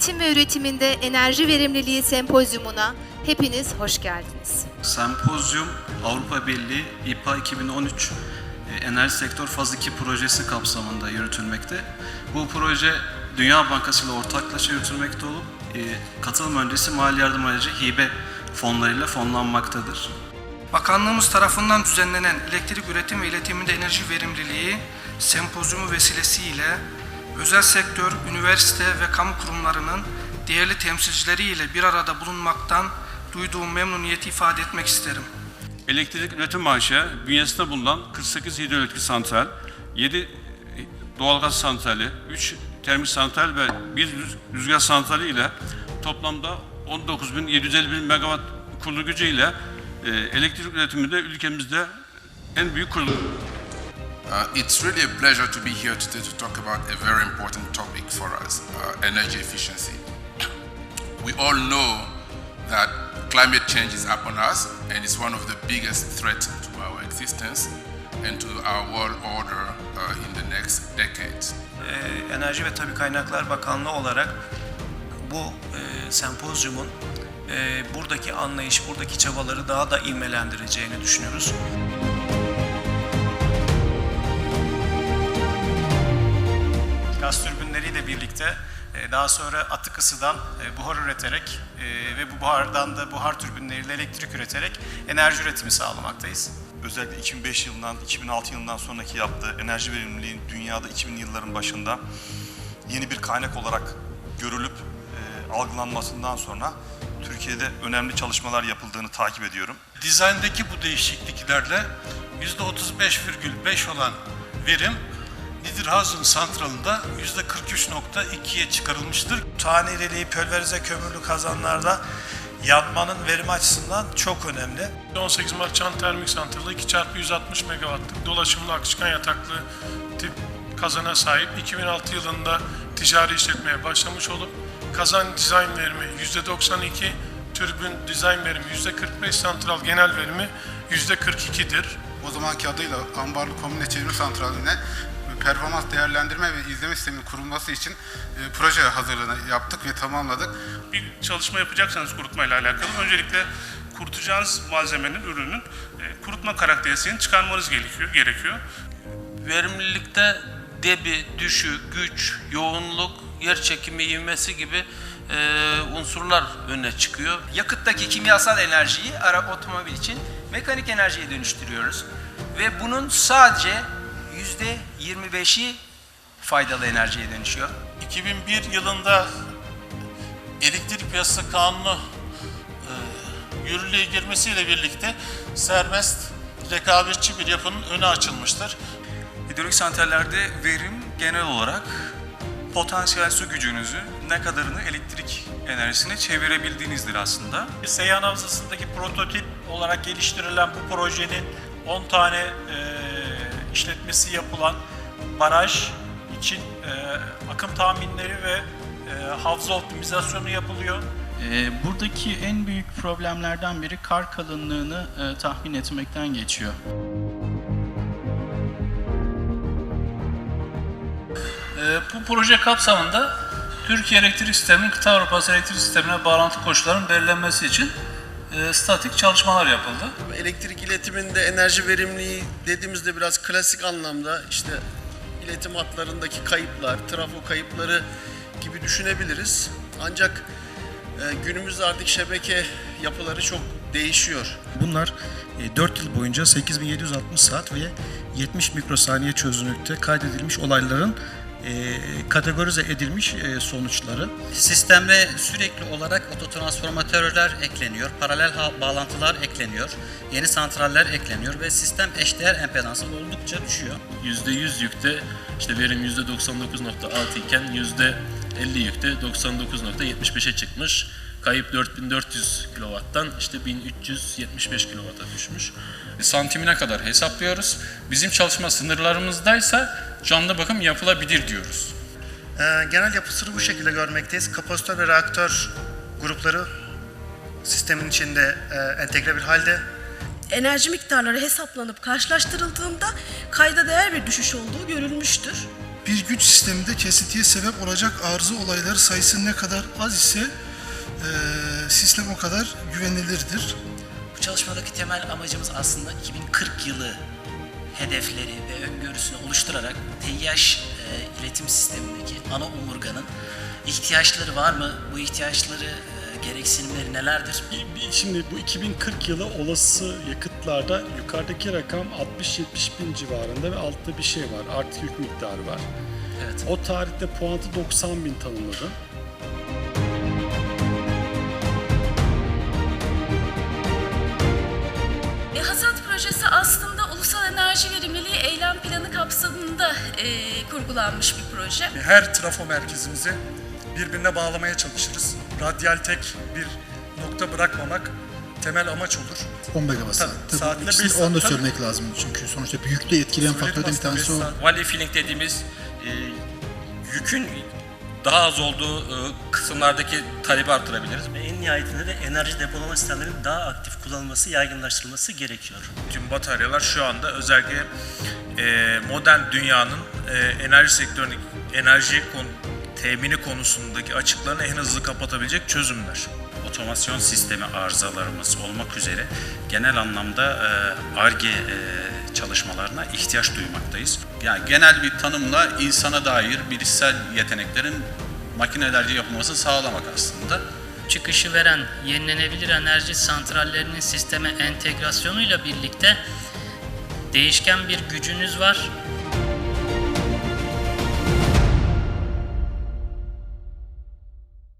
İletim ve Üretiminde Enerji Verimliliği Sempozyumuna hepiniz hoş geldiniz. Sempozyum Avrupa Birliği İPA 2013 e, Enerji Sektör Faz 2 projesi kapsamında yürütülmekte. Bu proje Dünya Bankası ile ortaklaşa yürütülmekte olup e, katılım öncesi mali yardım aracı hibe fonlarıyla fonlanmaktadır. Bakanlığımız tarafından düzenlenen elektrik üretim ve iletiminde enerji verimliliği sempozyumu vesilesiyle özel sektör, üniversite ve kamu kurumlarının değerli temsilcileriyle bir arada bulunmaktan duyduğum memnuniyeti ifade etmek isterim. Elektrik üretim AŞ bünyesinde bulunan 48 hidroelektrik santral, 7 doğalgaz santrali, 3 termik santral ve 1 rüzgar santrali ile toplamda 19.751 megawatt kurulu gücü ile e, elektrik üretiminde ülkemizde en büyük kurulu. Uh, it's really a pleasure to be here today to talk about a very important topic for us uh, energy efficiency. We all know that climate change is upon us and it's one of the biggest threats to our existence and to our world order uh, in the next decades. Ee, Enerji ve Tabi Kaynaklar Bakanlığı olarak bu e, sempozyumun e, buradaki anlayış, buradaki çabaları daha da ivmelendireceğini düşünüyoruz. Birlikte e, daha sonra atık ısıdan e, buhar üreterek e, ve bu buhardan da buhar türbinleriyle elektrik üreterek enerji üretimi sağlamaktayız. özellikle 2005 yılından 2006 yılından sonraki yaptığı enerji verimliliğin dünyada 2000'li yılların başında yeni bir kaynak olarak görülüp e, algılanmasından sonra Türkiye'de önemli çalışmalar yapıldığını takip ediyorum. Dizayndaki bu değişikliklerle %35,5 olan verim Niederhausen santralında %43,2'ye çıkarılmıştır. Taneliliği pölverize kömürlü kazanlarda yanmanın verimi açısından çok önemli. 18 Mart Çan Termik Santralı 2x160 megawattlık dolaşımlı akışkan yataklı tip kazana sahip 2006 yılında ticari işletmeye başlamış olup kazan dizayn verimi %92, türbün dizayn verimi %45, santral genel verimi %42'dir. o zamanki adıyla Ambarlı Komune Çevrim Santrali'ne performans değerlendirme ve izleme sisteminin kurulması için e, proje hazırlığını yaptık ve tamamladık. bir çalışma yapacaksanız kurutma ile alakalı öncelikle kurutacağınız malzemenin, ürünün e, kurutma karakterisini çıkarmanız gerekiyor. gerekiyor. verimlilikte debi, düşü, güç, yoğunluk, yer çekimi, ivmesi gibi e, unsurlar öne çıkıyor. yakıttaki kimyasal enerjiyi ara otomobil için mekanik enerjiye dönüştürüyoruz. Ve bunun sadece yüzde 25'i faydalı enerjiye dönüşüyor. 2001 yılında elektrik piyasası kanunu e, yürürlüğe girmesiyle birlikte serbest rekabetçi bir yapının önü açılmıştır. Hidrolik santrallerde verim genel olarak potansiyel su gücünüzü ne kadarını elektrik enerjisine çevirebildiğinizdir aslında. Seyhan Havzası'ndaki prototip olarak geliştirilen bu projenin 10 tane e, işletmesi yapılan baraj için e, akım tahminleri ve e, havza optimizasyonu yapılıyor. Ee, buradaki en büyük problemlerden biri kar kalınlığını e, tahmin etmekten geçiyor. E, bu proje kapsamında Türkiye elektrik sisteminin kıta Avrupası elektrik sistemine bağlantı koşullarının belirlenmesi için e, statik çalışmalar yapıldı. Elektrik iletiminde enerji verimliliği dediğimizde biraz klasik anlamda işte iletim hatlarındaki kayıplar, trafo kayıpları gibi düşünebiliriz. Ancak e, günümüzde artık şebeke yapıları çok değişiyor. Bunlar 4 yıl boyunca 8760 saat ve 70 mikrosaniye çözünürlükte kaydedilmiş olayların e, kategorize edilmiş e, sonuçları. Sisteme sürekli olarak ototransformatörler ekleniyor, paralel bağlantılar ekleniyor, yeni santraller ekleniyor ve sistem eşdeğer empedansı oldukça düşüyor. %100 yükte işte verim %99.6 iken %50 yükte 99.75'e çıkmış. Kayıp 4400 kW'dan işte 1375 kW'a düşmüş. Santimine kadar hesaplıyoruz. Bizim çalışma sınırlarımızdaysa canlı bakım yapılabilir diyoruz. genel yapısını bu şekilde görmekteyiz. Kapasitör ve reaktör grupları sistemin içinde e, entegre bir halde. Enerji miktarları hesaplanıp karşılaştırıldığında kayda değer bir düşüş olduğu görülmüştür. Bir güç sisteminde kesintiye sebep olacak arıza olayları sayısı ne kadar az ise eee, sistem o kadar güvenilirdir. Bu çalışmadaki temel amacımız aslında 2040 yılı hedefleri ve öngörüsünü oluşturarak TİH e, iletim sistemindeki ana omurganın ihtiyaçları var mı? Bu ihtiyaçları, e, gereksinimleri nelerdir? Şimdi bu 2040 yılı olası yakıtlarda yukarıdaki rakam 60-70 bin civarında ve altta bir şey var. Artı yük miktarı var. Evet. O tarihte puantı 90 bin tanımladı. Projesi aslında ulusal enerji verimliliği eylem planı kapsamında e, kurgulanmış bir proje. Her trafo merkezimizi birbirine bağlamaya çalışırız. Radyal tek bir nokta bırakmamak temel amaç olur. 10 megawatt saat. Tabii, Tabii, beş onu da söylemek lazım çünkü sonuçta büyüklüğü etkileyen faktörden bir tanesi o. Valley filling dediğimiz e, yükün daha az olduğu e, kısımlardaki talebi artırabiliriz. En nihayetinde de enerji depolama sistemlerinin daha aktif kullanılması, yaygınlaştırılması gerekiyor. Tüm bataryalar şu anda özellikle e, modern dünyanın e, enerji sektöründeki enerji kon, temini konusundaki açıklarını en hızlı kapatabilecek çözümler. Otomasyon sistemi arızalarımız olmak üzere genel anlamda ARGE çalışmalarına ihtiyaç duymaktayız. Yani genel bir tanımla insana dair bilişsel yeteneklerin makinelerce yapılması sağlamak aslında. Çıkışı veren yenilenebilir enerji santrallerinin sisteme entegrasyonuyla birlikte değişken bir gücünüz var